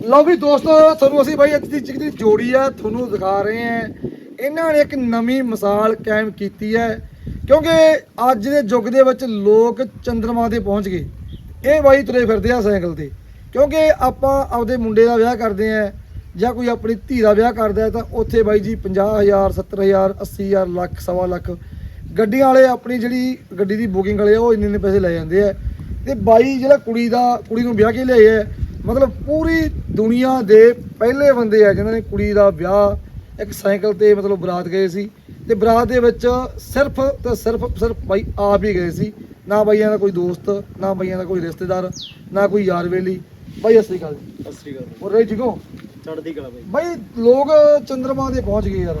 ਲਓ ਵੀ ਦੋਸਤੋ ਤੁਹਾਨੂੰ ਅਸੀਂ ਬਾਈ ਅੱਜ ਦੀ ਜਿਹੜੀ ਜੋੜੀ ਆ ਤੁਹਾਨੂੰ ਦਿਖਾ ਰਹੇ ਹਾਂ। ਇਹਨਾਂ ਨੇ ਇੱਕ ਨਵੀਂ ਮਿਸਾਲ ਕਾਇਮ ਕੀਤੀ ਹੈ ਕਿਉਂਕਿ ਅੱਜ ਦੇ ਯੁੱਗ ਦੇ ਵਿੱਚ ਲੋਕ ਚੰਦਰਮਾ ਤੇ ਪਹੁੰਚ ਗਏ। ਇਹ ਬਾਈ ਤੁਰੇ ਫਿਰਦੇ ਆ ਸਾਈਕਲ ਤੇ। ਕਿਉਂਕਿ ਆਪਾਂ ਆਪਦੇ ਮੁੰਡੇ ਦਾ ਵਿਆਹ ਕਰਦੇ ਆ ਜਾਂ ਕੋਈ ਆਪਣੀ ਧੀ ਦਾ ਵਿਆਹ ਕਰਦਾ ਹੈ ਤਾਂ ਉੱਥੇ ਬਾਈ ਜੀ 50000 70000 80000 ਲੱਖ ਸਵਾ ਲੱਖ ਗੱਡੀਆਂ ਵਾਲੇ ਆਪਣੀ ਜਿਹੜੀ ਗੱਡੀ ਦੀ ਬੁਕਿੰਗ ਵਾਲੇ ਆ, ਉਹ ਇੰਨੇ ਇੰਨੇ ਪੈਸੇ ਲੈ ਜਾਂਦੇ ਆ। ਤੇ ਬਾਈ ਜਿਹੜਾ ਕੁੜੀ ਦਾ ਕੁੜੀ ਨੂੰ ਵਿਆਹ ਕੇ ਲਿਆਏ ਆ ਮਤਲਬ ਪੂਰੀ ਦੁਨੀਆ ਦੇ ਪਹਿਲੇ ਬੰਦੇ ਆ ਜਿਨ੍ਹਾਂ ਨੇ ਕੁੜੀ ਦਾ ਵਿਆਹ ਇੱਕ ਸਾਈਕਲ ਤੇ ਮਤਲਬ ਬਰਾਤ ਗਏ ਸੀ ਤੇ ਬਰਾਤ ਦੇ ਵਿੱਚ ਸਿਰਫ ਤੇ ਸਿਰਫ ਸਿਰਫ ਬਾਈ ਆਪ ਹੀ ਗਏ ਸੀ। ਨਾ ਬਾਈਆਂ ਦਾ ਕੋਈ ਦੋਸਤ ਨਾ ਬਾਈਆਂ ਦਾ ਕੋਈ ਰਿਸ਼ਤੇਦਾਰ ਨਾ ਕੋਈ ਯਾਰ ਵੇਲੀ ਬਾਈ ਅਸਲੀ ਗੱਲ ਸ੍ਰੀ ਅਕਾਲ ਹੋਰ ਰਹੀ ਜਿਗੋ ਚੜ੍ਹਦੀ ਕਲਾ ਬਾਈ। ਬਾਈ ਲੋਕ ਚੰਦਰਮਾ ਤੇ ਪਹੁੰਚ ਗਏ ਯਾਰ।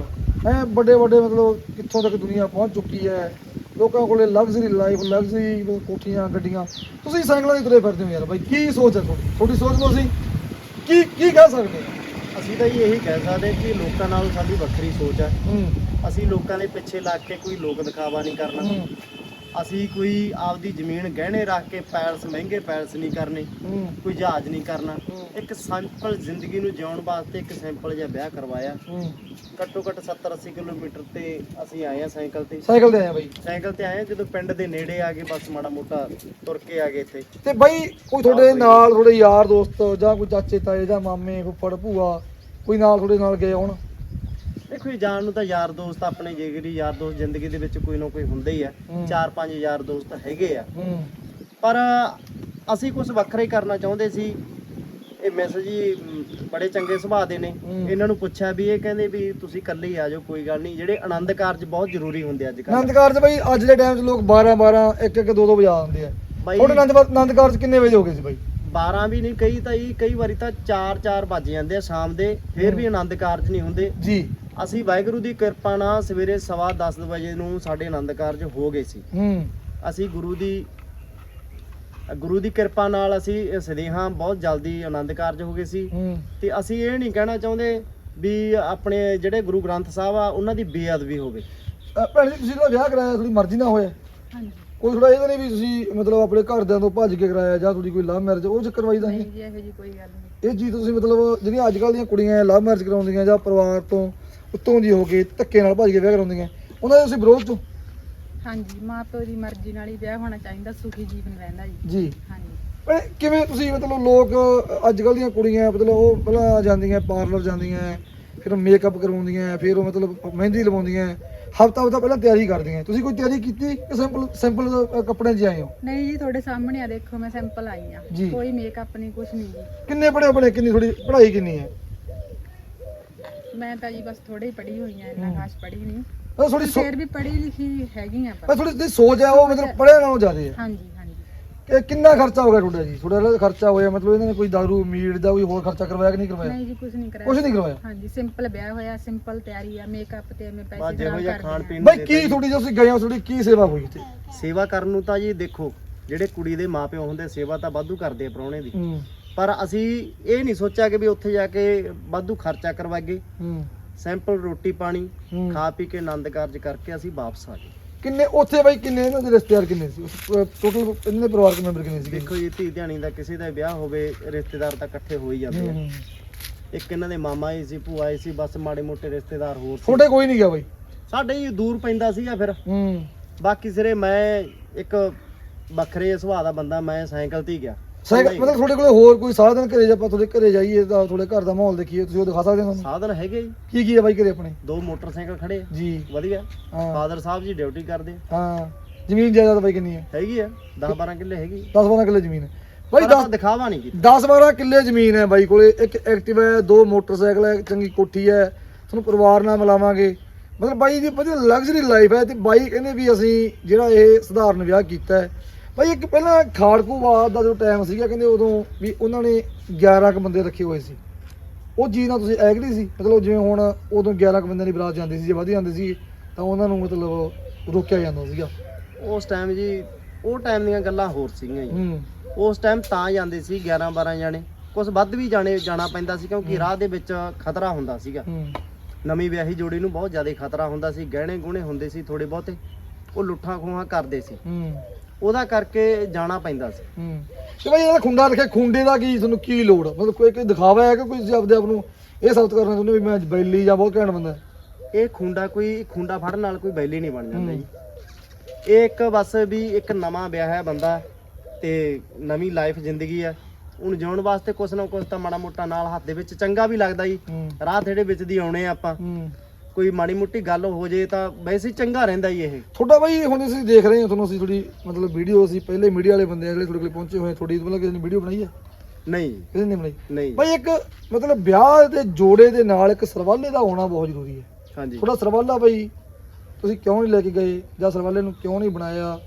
ਐ ਵੱਡੇ ਵੱਡੇ ਮਤਲਬ ਕਿੱਥੋਂ ਤੱਕ ਦੁਨੀਆ ਪਹੁੰਚ ਚੁੱਕੀ ਹੈ। ਲੋਕਾਂ ਕੋਲੇ ਲਗਜ਼ਰੀ ਲਾਈਫ ਲਗਜ਼ਰੀ ਕੋਠੀਆਂ ਗੱਡੀਆਂ। ਤੁਸੀਂ ਸਾਈਕਲਾਂ ਤੇ ਤੁਰੇ ਫਿਰਦੇ ਹੋ ਯਾਰ ਬਾਈ ਕੀ ਸੋਚ ਹੈ ਤੁਹਾਡੀ? ਤੁਹਾਡੀ ਸੋਚ ਨੂੰ ਅਸੀਂ ਕੀ ਕੀ ਕਹਿ ਸਕਦੇ ਹਾਂ? ਅਸੀਂ ਤਾਂ ਜੀ ਇਹੀ ਕਹਿ ਸਕਦੇ ਕਿ ਲੋਕਾਂ ਨਾਲ ਸਾਡੀ ਵੱਖਰੀ ਸੋਚ ਹੈ। ਅਸੀਂ ਲੋਕਾਂ ਦੇ ਪਿੱਛੇ ਲੱਗ ਕੇ ਕੋਈ ਲੋਕ ਦਿਖਾਵਾ ਨਹੀਂ ਕਰਨਾ। ਅਸੀਂ ਕੋਈ ਆਪਦੀ ਜ਼ਮੀਨ ਗਹਿਣੇ ਰੱਖ ਕੇ ਪੈਲਸ ਮਹਿੰਗੇ ਪੈਲਸ ਨਹੀਂ ਕਰਨੇ ਕੋਈ ਜਹਾਜ਼ ਨਹੀਂ ਕਰਨਾ। ਇੱਕ ਸਿੰਪਲ ਜ਼ਿੰਦਗੀ ਨੂੰ ਜਿਉਣ ਵਾਸਤੇ ਇੱਕ ਸਿੰਪਲ ਜਿਹਾ ਵਿਆਹ ਕਰਵਾਇਆ। ਘੱਟੋ ਘੱਟ 70 80 ਕਿਲੋਮੀਟਰ ਤੇ ਅਸੀਂ ਆਏ ਆ ਸਾਈਕਲ ਤੇ। ਸਾਈਕਲ ਤੇ ਆਇਆ ਬਾਈ। ਸਾਈਕਲ ਤੇ ਆਏ ਹਾਂ, ਜਦੋਂ ਪਿੰਡ ਦੇ ਨੇੜੇ ਆ ਗਏ ਬਸ ਮਾੜਾ ਮੋਟਾ ਤੁਰ ਕੇ ਆ ਗਏ ਇੱਥੇ। ਤੇ ਬਾਈ ਕੋਈ ਤੁਹਾਡੇ ਨਾਲ ਤੁਹਾਡੇ ਯਾਰ ਦੋਸਤ ਜਾਂ ਕੋਈ ਚਾਚੇ ਤਾਏ ਜਾਂ ਮਾਮੇ ਫੁੱਫੜ ਭੂਆ ਕੋਈ ਨਾਲ ਤੁਹਾਡੇ ਨਾਲ ਗਏ ਹੋਣ? ਦੇਖੋ ਜੀ ਜਾਣ ਨੂੰ ਤਾਂ ਯਾਰ ਦੋਸਤ ਆਪਣੇ ਜਿਗਰੀ ਯਾਰ ਦੋਸਤ ਜ਼ਿੰਦਗੀ ਦੇ ਵਿੱਚ ਕੋਈ ਨਾ ਕੋਈ ਹੁੰਦੇ ਹੀ ਆ। ਚਾਰ ਪੰਜ ਯਾਰ ਦੋਸਤ ਹੈਗੇ ਆ। ਪਰ ਅਸੀਂ ਕੁਝ ਵੱਖਰਾ ਹੀ ਕਰਨਾ ਚਾਹੁੰਦੇ ਸੀ। ਇਹ ਮੈਸੇਜ ਜੀ ਬੜੇ ਚੰਗੇ ਸੁਭਾਅ ਦੇ ਨੇ। ਇਹਨਾਂ ਨੂੰ ਪੁੱਛਿਆ ਵੀ ਇਹ ਕਹਿੰਦੇ ਵੀ ਤੁਸੀਂ ਇਕੱਲੇ ਹੀ ਆ ਜਾਓ ਕੋਈ ਗੱਲ ਨਹੀਂ। ਜਿਹੜੇ ਆਨੰਦ ਕਾਰਜ ਬਹੁਤ ਜ਼ਰੂਰੀ ਹੁੰਦੇ ਅੱਜ ਕੱਲ੍ਹ ਆਨੰਦ ਕਾਰਜ ਬਾਈ ਅੱਜ ਦੇ ਟਾਈਮ 'ਚ ਲੋਕ 12 12 1 1 2 2 ਵਜਾ ਦਿੰਦੇ ਆ। ਤੁਹਾਡੇ ਆਨੰਦ ਆਨੰਦ ਕਾਰਜ ਕਿੰਨੇ ਵਜੇ ਹੋ ਗਏ ਸੀ ਬਾਈ? 12 ਵੀ ਨਹੀਂ ਕਈ ਤਾਂ ਜੀ ਕਈ ਵਾਰੀ ਤਾਂ 4 4 ਵੱਜ ਜਾਂਦੇ ਆ ਸ਼ਾਮ ਦੇ। ਫਿਰ ਵੀ। ਆਨੰਦ ਕਾਰਜ ਨਹੀਂ ਹੁੰਦੇ। ਜੀ। ਅਸੀਂ ਵਾਹਿਗੁਰੂ ਦੀ ਕਿਰਪਾ ਨਾਲ ਸਵੇਰੇ ਸਵਾ 10 ਵਜੇ ਨੂੰ ਸਾਡੇ ਆਨੰਦ ਕਾਰਜ ਹੋ ਗਏ ਸੀ। ਹੂੰ। ਅਸੀਂ ਗੁਰੂ ਦੀ ਗੁਰੂ ਦੀ ਕਿਰਪਾ ਨਾਲ ਅਸੀਂ ਸਦੇਹਾਂ ਬਹੁਤ ਜਲਦੀ ਆਨੰਦ ਕਾਰਜ ਹੋ ਗਏ ਸੀ। ਹੂੰ। ਤੇ ਅਸੀਂ ਇਹ ਨਹੀਂ ਕਹਿਣਾ ਚਾਹੁੰਦੇ ਵੀ ਆਪਣੇ ਜਿਹੜੇ ਗੁਰੂ ਗ੍ਰੰਥ ਸਾਹਿਬ ਆ ਉਹਨਾਂ ਦੀ ਬੇਅਦਬੀ ਹੋਵੇ ਅ, ਭੈਣ ਜੀ ਤੁਸੀਂ ਜਿਹੜਾ ਵਿਆਹ ਕਰਾਇਆ ਤੁਹਾਡੀ ਮਰਜ਼ੀ ਨਾਲ ਹੋਇਆ। ਹਾਂਜੀ। ਕੋਈ ਥੋੜਾ ਇਹ ਤਾਂ ਨਹੀਂ ਵੀ ਤੁਸੀਂ ਮਤਲਬ ਆਪਣੇ ਘਰਦਿਆਂ ਤੋਂ ਭੱਜ ਕੇ ਕਰਾਇਆ ਜਾਂ ਤੁਹਾਡੀ ਕੋਈ ਲਵ ਮੈਰਿਜ ਉਹ ਚ ਕਰਵਾਈ ਤਾਂ ਨਹੀਂ। ਨਹੀਂ ਜੀ ਇਹੋ ਜੀ ਕੋਈ ਗੱਲ ਨਹੀਂ। ਇਹ ਚੀਜ਼ ਤੁਸੀਂ ਮਤਲਬ ਜਿਹੜੀਆਂ ਅੱਜ ਕੱਲ੍ਹ ਦੀਆਂ ਕੁੜੀਆਂ ਲਵ ਮੈਰਿਜ ਕਰਾਉਂਦੀਆਂ ਜਾਂ ਪਰਿਵਾਰ ਤੋਂ ਉੱਤੋਂ ਦੀ ਹੋ ਕੇ ਧੱਕੇ ਨਾਲ ਭੱਜ ਕੇ ਵਿਆਹ ਕਰਾਉਂਦੀਆਂ। ਉਹਨਾਂ ਦੇ ਤੁਸੀਂ ਵਿਰੋਧ ਤੋਂ ਹਾਂਜੀ ਮਾਂ ਪਿਓ ਦੀ ਮਰਜ਼ੀ ਨਾਲ ਹੀ ਵਿਆਹ ਹੋਣਾ ਚਾਹੀਦਾ ਸੁਖੀ ਜੀਵਨ ਰਹਿੰਦਾ ਜੀ। ਜੀ। ਹਾਂਜੀ। ਪਰ ਕਿਵੇਂ ਤੁਸੀਂ ਮਤਲਬ ਲੋਕ ਅੱਜ ਕੱਲ੍ਹ ਦੀਆਂ ਕੁੜੀਆਂ ਮਤਲਬ ਉਹ ਪਹਿਲਾਂ ਜਾਂਦੀਆਂ ਪਾਰਲਰ ਜਾਂਦੀਆਂ ਫਿਰ ਮੇਕਅਪ ਕਰਵਾਉਂਦੀਆਂ ਫਿਰ ਉਹ ਮਤਲਬ ਮਹਿੰਦੀ ਲਵਾਉਂਦੀਆਂ ਹਫਤਾ ਹਫਤਾ ਪਹਿਲਾਂ ਤਿਆਰੀ ਕਰਦੀਆਂ। ਤੁਸੀਂ ਕੋਈ ਤਿਆਰੀ ਕੀਤੀ ਕਿ ਸਿੰਪਲ ਸਿੰਪਲ ਕੱਪੜਿਆਂ 'ਚ ਆਏ ਹੋ? ਨਹੀਂ ਜੀ ਤੁਹਾਡੇ ਸਾਹਮਣੇ ਆ ਦੇਖੋ ਮੈਂ ਸਿੰਪਲ ਆਈ ਆ। ਜੀ। ਕੋਈ ਮੇਕਅਪ ਨਹੀਂ ਕੁਝ ਨਹੀਂ ਜੀ। ਕਿੰਨੇ ਪੜ੍ਹੇ ਆਪਣੇ ਕਿੰਨੀ ਥੋੜੀ ਪੜ੍ਹਾਈ ਕਿੰਨੀ ਹੈ? ਮੈਂ ਤਾਂ ਜੀ ਬਸ ਥੋੜੇ ਹੀ ਪੜ੍ਹੀ ਹੋਈ ਆ ਇੰਨਾ ਹੂੰ। ਖਾਸ ਪੜ੍ਹੀ ਨਹੀਂ। ਉਹ ਥੋੜੀ ਫਿਰ ਵੀ ਪੜ੍ਹੀ ਲਿਖੀ ਹੈਗੀ ਆ ਪਰ। ਪਰ ਥੋੜੀ ਜਿਹੀ ਸੋਚ ਹੈ ਉਹ ਮਤਲਬ ਪੜ੍ਹਿਆ ਨਾਲੋਂ ਜ਼ਿਆਦਾ ਹੈ। ਹਾਂਜੀ ਹਾਂਜੀ। ਕਿ ਕਿੰਨਾ ਖਰਚਾ ਹੋ ਗਿਆ ਤੁਹਾਡਾ ਜੀ? ਤੁਹਾਡਾ ਜਿਹੜਾ ਖਰਚਾ ਹੋਇਆ ਮਤਲਬ ਇਹਨਾਂ ਨੇ ਕੋਈ ਦਾਰੂ ਮੀਟ ਦਾ ਕੋਈ ਹੋਰ ਖਰਚਾ ਕਰਵਾਇਆ ਕਿ ਨਹੀਂ ਕਰਵਾਇਆ? ਨਹੀਂ ਜੀ ਕੁਝ ਨਹੀਂ ਕਰਾਇਆ। ਕੁਝ ਨਹੀਂ ਕਰਵਾਇਆ? ਹਾਂਜੀ ਸਿੰਪਲ ਵਿਆਹ ਹੋਇਆ ਸਿੰਪਲ ਤਿਆਰੀ ਆ ਮੇਕਅਪ ਤੇ ਮੈਂ ਪੈਸੇ ਬਸ ਜਿਹੋ ਖਰਾਬ ਜਿਹਾ ਕਰ ਖਾਣ ਦਿਆਂ। ਪੀਣ ਬਾਈ ਦੇ ਕੀ ਤਾਂ ਤੁਹਾਡੀ ਜੋ ਤੁਸੀਂ ਗਏ ਹੋ ਤੁਹਾਡੀ ਕੀ ਸੇਵਾ ਹੋਈ ਇੱਥੇ? ਸੇਵਾ ਕਰਨ ਨੂੰ ਤਾਂ ਜੀ ਦੇਖੋ ਜਿਹੜੇ ਕੁੜੀ ਦੇ ਮਾਪਿਓ ਹੁੰਦੇ ਸੇਵਾ ਤਾਂ ਵਾਧੂ ਕਰਦੇ ਆ ਪ੍ਰਾਹੁਣੇ ਦੀ। ਹੂੰ। ਪਰ ਅਸੀਂ ਇਹ ਨਹੀਂ ਸੋਚਿਆ ਕਿ ਵੀ ਉੱਥੇ ਜਾ ਕੇ ਵਾਧੂ ਖਰਚਾ ਕਰਵਾਗੇ ਹੂੰ। ਸਿੰਪਲ ਰੋਟੀ ਪਾਣੀ ਹੂੰ। ਖਾ ਪੀ ਕੇ ਆਨੰਦ ਕਾਰਜ ਕਰਕੇ ਅਸੀਂ ਵਾਪਸ ਆ ਗਏ। ਕਿੰਨੇ ਉੱਥੇ ਬਾਈ ਕਿੰਨੇ ਇਹਨਾਂ ਦੇ ਰਿਸ਼ਤੇਦਾਰ ਕਿੰਨੇ ਸੀ? ਟੋਟਲ ਇਹਨਾਂ ਦੇ ਪਰਿਵਾਰਕ ਮੈਂਬਰ ਕਿੰਨੇ ਸੀ ਦੇਖੋ ਜੀ ਧੀ ਧਿਆਣੀ ਦਾ ਕਿਸੇ ਦਾ ਵਿਆਹ ਹੋਵੇ ਰਿਸ਼ਤੇਦਾਰ ਤਾਂ ਇਕੱਠੇ ਹੋ ਹੀ ਜਾਂਦੇ ਆ। ਇੱਕ ਇਹਨਾਂ ਦੇ ਮਾਮਾ ਹੀ ਸੀ ਭੂਆ ਹੀ ਸੀ ਬਸ ਮਾੜੇ ਮੋਟੇ ਰਿਸ਼ਤੇਦਾਰ ਹੋਰ ਸੀ। ਤੁਹਾਡੇ ਕੋਈ ਨਹੀਂ ਗਿਆ ਬਾਈ। ਸਾਡੇ ਹੀ ਦੂਰ ਪੈਂਦਾ ਸੀਗਾ ਫਿਰ। ਹੂੰ। ਬਾਕੀ ਸਿਰੇ ਮੈਂ ਇੱਕ ਵੱਖਰੇ ਸੁਭਾਅ ਦਾ ਬੰਦਾ ਮੈਂ ਸਾਈਕਲ ਤੇ ਹੀ ਗਿਆ। ਸਾਈਕਲ ਮਤਲਬ ਤੁਹਾਡੇ ਕੋਲੇ ਹੋਰ ਕੋਈ ਸਾਧਨ ਘਰੇ ਜੇ ਆਪਾਂ ਤੁਹਾਡੇ ਘਰੇ ਜਾਈਏ ਤਾਂ ਤੁਹਾਡੇ ਘਰ ਦਾ ਮਾਹੌਲ ਦੇਖੀਏ ਤੁਸੀਂ ਉਹ ਦਿਖਾ ਸਕਦੇ ਹੋ ਸਾਨੂੰ? ਸਾਧਨ ਹੈਗੇ ਜੀ। ਕੀ ਕੀ ਹੈ ਬਾਈ ਘਰੇ ਆਪਣੇ? ਦੋ ਮੋਟਰਸਾਈਕਲ ਖੜੇ ਆ। ਜੀ। ਵਧੀਆ। ਹਾਂ। ਫਾਦਰ ਸਾਹਿਬ ਜੀ ਡਿਊਟੀ ਕਰਦੇ ਆ। ਹਾਂ। ਜ਼ਮੀਨ ਜਾਇਦਾਦ ਬਾਈ ਕਿੰਨੀ ਹੈ ਹੈਗੀ ਆ। 10 12 ਕਿੱਲੇ ਹੈਗੀ 10 12 ਕਿੱਲੇ ਜ਼ਮੀਨ ਹੈ ਬਾਈ ਪਰ 10 ਆਪਾਂ ਦਿਖਾਵਾ ਨਹੀਂ ਕੀਤਾ। 10 12 ਕਿੱਲੇ ਜ਼ਮੀਨ ਹੈ ਬਾਈ ਕੋਲੇ। ਇੱਕ ਐਕਟਿਵ ਹੈ ਦੋ ਮੋਟਰਸਾਈਕਲ ਹੈ ਚੰਗੀ ਕੋਠੀ ਹੈ। ਤੁਹਾਨੂੰ ਪਰਿਵਾਰ ਨਾਲ ਮਿਲਾਵਾਂਗੇ। ਮਤਲਬ ਬਾਈ ਦੀ ਵਧੀਆ ਲਗਜ਼ਰੀ ਲਾਈਫ ਹੈ ਤੇ ਬਾਈ ਕਹਿੰਦੇ ਵੀ ਅਸੀਂ ਜਿਹੜਾ ਇਹ ਸਧਾਰਨ ਵਿਆਹ ਕੀਤਾ ਹੈ ਬਾਈ ਇੱਕ ਪਹਿਲਾਂ ਖਾੜਕੂਵਾਦ ਦਾ ਜੋ ਟਾਈਮ ਸੀਗਾ ਕਹਿੰਦੇ ਉਦੋਂ ਵੀ ਉਹਨਾਂ ਨੇ 11 ਕ ਬੰਦੇ ਰੱਖੇ ਹੋਏ ਸੀ। ਉਹ ਚੀਜ਼ ਨਾਲ ਤੁਸੀਂ ਐਗਰੀ ਸੀ? ਮਤਲਬ ਜਿਵੇਂ ਹੁਣ ਉਦੋਂ 11 ਕ ਬੰਦਿਆਂ ਦੀ ਬਰਾਤ ਜਾਂਦੀ ਸੀ ਜੇ ਵਧੀ ਜਾਂਦੀ ਸੀ ਤਾਂ ਉਹਨਾਂ ਨੂੰ ਮਤਲਬ ਰੋਕਿਆ ਜਾਂਦਾ ਸੀਗਾ। ਉਸ ਟਾਈਮ ਜੀ ਉਹ ਟਾਈਮ ਦੀਆਂ ਗੱਲਾਂ ਹੋਰ ਸੀਗੀਆਂ ਜੀ। ਹੂੰ। ਉਸ ਟਾਈਮ ਤਾਂ ਜਾਂਦੇ ਸੀ 11 12 ਜਾਣੇ। ਕੁਝ ਵੱਧ ਵੀ ਜਾਣੇ ਜਾਣਾ ਪੈਂਦਾ ਸੀ ਕਿਉਂਕਿ ਰਾਹ ਦੇ ਵਿੱਚ ਖਤਰਾ ਹੁੰਦਾ ਸੀਗਾ। ਹੂੰ। ਨਵੀਂ ਵਿਆਹੀ ਜੋੜੀ ਨੂੰ ਬਹੁਤ ਜ਼ਿਆਦਾ ਖਤਰਾ ਹੁੰਦਾ ਸੀ। ਗਹਿਣੇ ਗੁਣੇ ਹੁੰਦੇ ਸੀ ਥੋੜੇ ਬਹੁਤੇ। ਉਹ ਲੁੱਠਾਂ ਖੋਹਾਂ ਕਰਦੇ ਸੀ। ਹੂੰ। ਉਹਦਾ ਕਰਕੇ ਜਾਣਾ ਪੈਂਦਾ ਸੀ। ਹੂੰ। ਤੇ ਭਾਈ ਇਹਦਾ ਖੁੰਡਾ ਰੱਖਿਆ ਖੁੰਡੇ ਦਾ ਕੀ ਤੁਹਾਨੂੰ ਕੀ ਲੋੜ? ਮਤਲਬ ਕੋਈ ਕੋਈ ਦਿਖਾਵਾ ਹੈ ਕਿ ਕੋਈ ਤੁਸੀਂ ਆਪਦੇ ਆਪ ਨੂੰ? ਇਹ ਸਾਬਤ ਕਰਨਾ ਚਾਹੁੰਦੇ ਵੀ ਮੈਂ ਬੈਲੀ ਜਾਂ ਬਹੁਤ ਘੈਂਟ ਬੰਦਾ ਇਹ ਖੁੰਡਾ ਕੋਈ ਖੁੰਡਾ ਫੜਨ ਨਾਲ ਕੋਈ ਬੈਲੀ ਨਹੀਂ ਬਣ ਜਾਂਦਾ ਜੀ ਇਹ ਇੱਕ ਬਸ ਵੀ ਇੱਕ ਨਵਾਂ ਵਿਆਹ ਹੈ ਬੰਦਾ ਤੇ ਨਵੀਂ ਲਾਈਫ ਜ਼ਿੰਦਗੀ ਆ ਹੁਣ ਜਿਉਣ ਵਾਸਤੇ ਕੁਛ ਨਾ ਕੁਛ ਤਾਂ ਮਾੜਾ ਮੋਟਾ ਨਾਲ ਹੱਥ ਦੇ ਵਿੱਚ ਚੰਗਾ ਵੀ ਲੱਗਦਾ ਜੀ। ਹੂੰ। ਰਾਹ ਥੇੜੇ ਵਿੱਚ ਦੀ ਆਉਣੇ ਆ ਆਪਾਂ। ਹੂੰ। ਕੋਈ ਮਾੜੀ ਮੋਟੀ ਗੱਲ ਹੋ ਜੇ ਤਾਂ ਵੈਸੇ ਹੀ ਚੰਗਾ ਰਹਿੰਦਾ ਜੀ ਇਹ। ਤੁਹਾਡਾ ਬਾਈ ਹੁਣ ਅਸੀਂ ਦੇਖ ਰਹੇ ਹਾਂ ਤੁਹਾਨੂੰ ਅਸੀਂ ਥੋੜੀ ਮਤਲਬ ਵੀਡੀਓ ਅਸੀਂ ਪਹਿਲੇ ਮੀਡੀਆ ਵਾਲੇ ਬੰਦੇ ਆ ਜਿਹੜੇ ਤੁਹਾਡੇ ਕੋਲ ਪਹੁੰਚੇ ਹੋਏ ਥੋੜੀ ਮਤਲਬ ਕਿਸੇ ਨੇ ਵੀਡੀਓ ਬਣਾਈ ਹੈ ਨਹੀਂ। ਕਿਸੇ ਨੇ ਬਣਾਈ? ਨਹੀਂ। ਭਾਈ ਇੱਕ ਮਤਲਬ ਵਿਆਹ ਦੇ ਜੋੜੇ ਦੇ ਨਾਲ ਇੱਕ ਸਰਵਾਲੇ ਦਾ ਹੋਣਾ ਬਹੁਤ ਜ਼ਰੂਰੀ ਹੈ। ਹਾਂਜੀ। ਥੋੜਾ ਸਰਵਾਲਾ ਭਾਈ ਤੁਸੀਂ ਕਿਉਂ ਨਹੀਂ ਲੈ ਕੇ ਗਏ ਜਾਂ ਸਰਵਾਲੇ ਨੂੰ ਕਿਉਂ ਨਹੀਂ ਬਣਾਇਆ?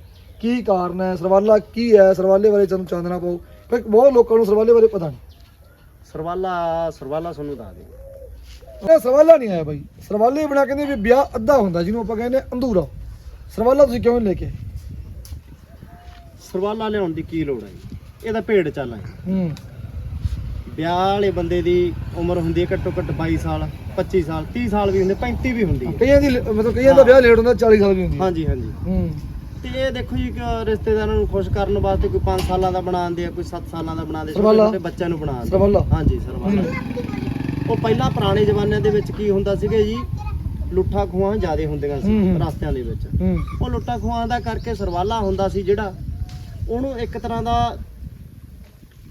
ਕੀ ਕਾਰਨ ਹੈ? ਸਰਵਾਲਾ ਕੀ ਹੈ? ਸਰਵਾਲੇ ਬਾਰੇ ਤੁਹਾਨੂੰ ਚਾਨਣਾ ਪਾਓ। ਕਿਉਂਕਿ ਬਹੁਤ ਲੋਕਾਂ ਨੂੰ ਸਰਵਾਲੇ ਬਾਰੇ ਪਤਾ ਨਹੀਂ। ਸਰਵਾਲਾ ਸਰਵਾਲਾ ਤੁਹਾਨੂੰ ਦੱਸ ਦੇ ਇਹ ਸਰਵਾਲਾ ਨਹੀਂ ਆਇਆ ਭਾਈ ਸਰਵਾਲੇ ਬਣਾ ਕਹਿੰਦੇ ਵੀ ਵਿਆਹ ਅੱਧਾ ਹੁੰਦਾ ਜਿਹਨੂੰ ਆਪਾਂ ਕਹਿੰਦੇ ਅੰਧੂਰਾ। ਸਰਵਾਲਾ ਤੁਸੀਂ ਕਿਉਂ ਨਹੀਂ ਲੈ ਕੇ ਆਏ? ਸਰਵਾਲਾ ਲਿਆਉਣ ਦੀ ਕੀ ਲੋੜ ਹੈ ਜੀ? ਇਹ ਤਾਂ ਭੇਡ ਚਾਲ ਹੈ ਹੂੰ। ਵਿਆਹ ਵਾਲੇ ਬੰਦੇ ਦੀ ਉਮਰ ਹੁੰਦੀ ਹੈ ਘੱਟੋ ਘੱਟ 22 ਸਾਲ 25 ਸਾਲ 30 ਸਾਲ ਵੀ ਹੁੰਦੇ 35 ਵੀ ਹੁੰਦੀ ਹੈ ਕਈਆਂ ਦੀ ਲ- ਮਤਲਬ ਕਈਆਂ ਦਾ ਵਿਆਹ ਲੇਟ ਹੁੰਦਾ 40 ਸਾਲ ਵੀ ਹੁੰਦੀ ਹੈ ਹਾਂਜੀ ਹਾਂਜੀ। ਹੂੰ। ਤੇ ਇਹ ਦੇਖੋ ਜੀ ਕਿ ਰਿਸ਼ਤੇਦਾਰਾਂ ਨੂੰ ਖੁਸ਼ ਕਰਨ ਵਾਸਤੇ ਕੋਈ 5 ਸਾਲਾਂ ਦਾ ਬਣਾਉਂਦੇ ਆ ਕੋਈ 7 ਸਾਲਾਂ ਦਾ ਬਣਾਉਂਦੇ ਛੋਟੇ ਸਰਵਾਲਾ। ਛੋਟੇ ਬੱਚਿਆਂ ਨੂੰ ਬਣਾਉਂਦੇ ਸਰਵਾਲਾ। ਹਾਂਜੀ ਸਰਵਾਲਾ। ਉਹ ਪਹਿਲਾਂ ਪੁਰਾਣੇ ਜ਼ਮਾਨਿਆਂ ਦੇ ਵਿੱਚ ਕੀ ਹੁੰਦਾ ਸੀਗਾ ਜੀ? ਲੁੱਠਾ ਖੋਹਾਂ ਜ਼ਿਆਦੇ ਹੁੰਦੀਆਂ ਸੀ ਹੂੰ, ਹੂੰ। ਰਸਤਿਆਂ ਦੇ ਵਿੱਚ। ਹੂੰ। ਉਹ ਲੁੱਟਾ ਖੋਹਾਂ ਦਾ ਕਰਕੇ ਸਰਵਾਲਾ ਹੁੰਦਾ ਸੀ ਜਿਹੜਾ ਉਹਨੂੰ ਇੱਕ ਤਰ੍ਹਾਂ ਦਾ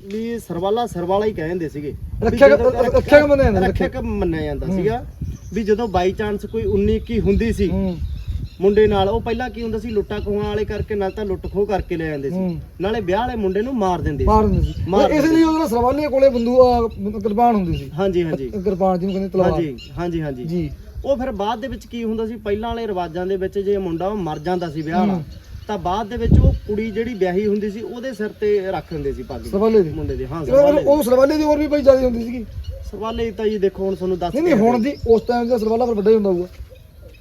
ਵੀ ਸਰਵਾਲਾ ਸਰਵਾਲਾ ਹੀ ਕਹਿੰਦੇ ਸੀਗੇ। ਵੀ ਰੱਖਿਆ ਕ- ਜਦੋਂ- ਰੱਖਿਆ ਕ ਮੰਨਿਆ ਜਾਂਦਾ, ਮੰਨਿਆ ਸੀਗਾ ਵੀ ਜਦੋਂ ਬਾਈ ਚਾਂਸ ਕੋਈ 19 ਕੀ ਹੁੰਦੀ ਸੀ ਹੂੰ। ਮੁੰਡੇ ਨਾਲ ਉਹ ਪਹਿਲਾਂ ਕੀ ਹੁੰਦਾ ਸੀ ਲੁੱਟਾ ਖੋਹਾਂ ਵਾਲੇ ਕਰਕੇ ਨਾਲ ਤਾਂ ਲੁੱਟ ਖੋਹ ਕਰਕੇ ਲੈ ਜਾਂਦੇ ਸੀ। ਹੂੰ। ਨਾਲੇ ਵਿਆਹ ਵਾਲੇ ਮੁੰਡੇ ਨੂੰ ਮਾਰ ਦਿੰਦੇ ਸੀ। ਮਾਰ ਦਿੰਦੇ ਸੀ। ਮਾਰ ਇਸ ਲਈ ਉਹਦਾ ਸਰਵਾਲੇ ਕੋਲੇ ਬੰਦੂਕ ਕਿਰਪਾਨ ਹੁੰਦੀ ਸੀ। ਹਾਂਜੀ ਹਾਂਜੀ। ਕਿਰਪਾਨ ਜਿਹਨੂੰ ਕਹਿੰਦੇ ਤਲਵਾਰ। ਹਾਂਜੀ ਹਾਂਜੀ ਹਾਂਜੀ। ਜੀ। ਉਹ ਫਿਰ ਬਾਅਦ ਦੇ ਵਿੱਚ ਕੀ ਹੁੰਦਾ ਸੀ ਪਹਿਲਾਂ ਵਾਲੇ ਰਿਵਾਜਾਂ ਦੇ ਵਿੱਚ ਜੇ ਮੁੰਡਾ ਉਹ ਮਰ ਜਾਂਦਾ ਸੀ ਵਿਆਹ ਵਾਲਾ ਹੂੰ। ਤਾਂ ਬਾਅਦ ਦੇ ਵਿੱਚ ਉਹ ਕੁੜੀ ਜਿਹੜੀ ਵਿਆਹੀ ਹੁੰਦੀ ਸੀ ਉਹਦੇ ਸਿਰ ਤੇ ਰੱਖ ਦਿੰਦੇ ਸੀ ਪੱਗ ਸਰਵਾਲੇ ਦੀ। ਮੁੰਡੇ ਦੇ ਹਾਂ ਤੇ ਉਹ- ਸਰਵਾਲੇ ਉਹ ਸਰਵਾਲੇ ਦੀ ਹੋਰ ਵੀ ਭਾਈ ਜ਼ਿਆਦਾ ਹੁੰਦੀ ਸੀਗੀ। ਸਰਵਾਲੇ ਤਾਂ ਜੀ ਦੇਖੋ ਹੁਣ ਤੁਹਾਨੂੰ ਦੱਸ ਨਹੀਂ ਨਹੀਂ ਹੁਣ ਦੀ ਉਸ ਟਾਈਮ ਦਾ ਸਰਵਾਲਾ ਫਿਰ ਵੱਡਾ ਹੀ ਹੁੰਦਾ ਹੋਊਗਾ।